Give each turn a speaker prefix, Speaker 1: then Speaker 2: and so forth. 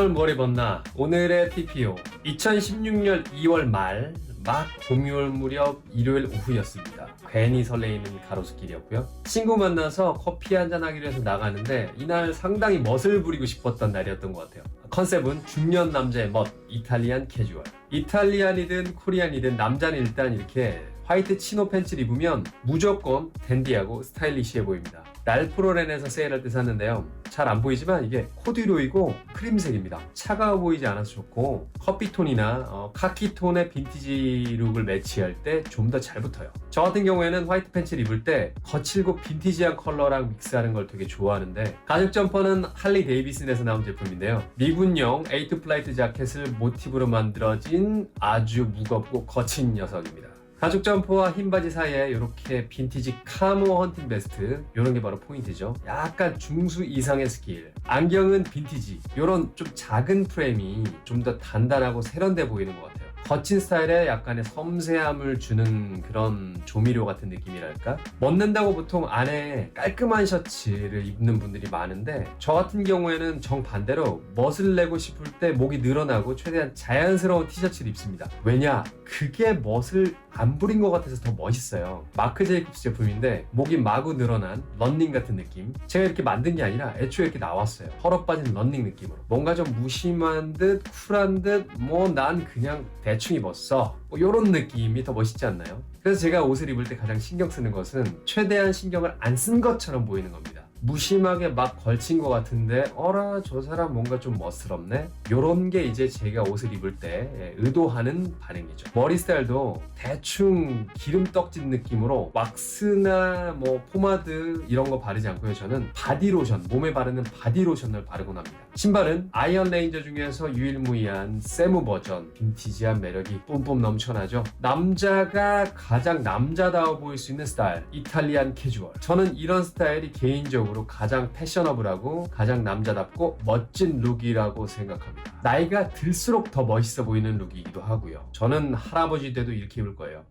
Speaker 1: 넓은 머리 벗나 오늘의 TPO 2016년 2월 말막 봄이올 무렵 일요일 오후였습니다. 괜히 설레이는 가로수길이었고요. 친구 만나서 커피 한잔 하기로 해서 나가는데 이날 상당히 멋을 부리고 싶었던 날이었던 것 같아요. 컨셉은 중년 남자의 멋, 이탈리안 캐주얼. 이탈리안이든 코리안이든 남자는 일단 이렇게 화이트 치노 팬츠를 입으면 무조건 댄디하고 스타일리시해 보입니다. 랄프로렌에서 세일할 때 샀는데요. 잘 안 보이지만 이게 코듀로이고 크림색입니다. 차가워 보이지 않아서 좋고 커피톤이나 어, 카키톤의 빈티지 룩을 매치할 때 좀 더 잘 붙어요. 저 같은 경우에는 화이트 팬츠를 입을 때 거칠고 빈티지한 컬러랑 믹스하는 걸 되게 좋아하는데 가죽 점퍼는 할리 데이비슨에서 나온 제품인데요. 미군용 에이트 플라이트 자켓을 모티브로 만들어진 아주 무겁고 거친 녀석입니다. 가죽 점퍼와 흰 바지 사이에 이렇게 빈티지 카모 헌팅 베스트 이런 게 바로 포인트죠. 약간 중수 이상의 스킬. 안경은 빈티지. 이런 좀 작은 프레임이 좀 더 단단하고 세련돼 보이는 것 같아요. 거친 스타일에 약간의 섬세함을 주는 그런 조미료 같은 느낌이랄까? 멋낸다고 보통 안에 깔끔한 셔츠를 입는 분들이 많은데 저 같은 경우에는 정반대로 멋을 내고 싶을 때 목이 늘어나고 최대한 자연스러운 티셔츠를 입습니다. 왜냐? 그게 멋을 안 부린 것 같아서 더 멋있어요. 마크 제이콥스 제품인데 목이 마구 늘어난 런닝 같은 느낌. 제가 이렇게 만든 게 아니라 애초에 이렇게 나왔어요. 헐어 빠진 런닝 느낌으로. 뭔가 좀 무심한 듯 쿨한 듯 뭐 난 그냥 대충 입었어. 뭐 이런 느낌이 더 멋있지 않나요? 그래서 제가 옷을 입을 때 가장 신경 쓰는 것은 최대한 신경을 안 쓴 것처럼 보이는 겁니다. 무심하게 막 걸친 것 같은데 어라 저 사람 뭔가 좀 멋스럽네? 요런 게 이제 제가 옷을 입을 때 예, 의도하는 반응이죠. 머리 스타일도 대충 기름 떡진 느낌으로 왁스나 뭐 포마드 이런 거 바르지 않고요 저는. 바디로션 몸에 바르는 바디로션을 바르곤 합니다. 신발은 아이언 레인저 중에서 유일무이한 세무 버전 빈티지한 매력이 뿜뿜 넘쳐나죠. 남자가 가장 남자다워 보일 수 있는 스타일 이탈리안 캐주얼. 저는 이런 스타일이 개인적으로 가장 패셔너블하고 가장 남자답고 멋진 룩이라고 생각합니다. 나이가 들수록 더 멋있어 보이는 룩이기도 하고요. 저는 할아버지 돼도 이렇게 입을 거예요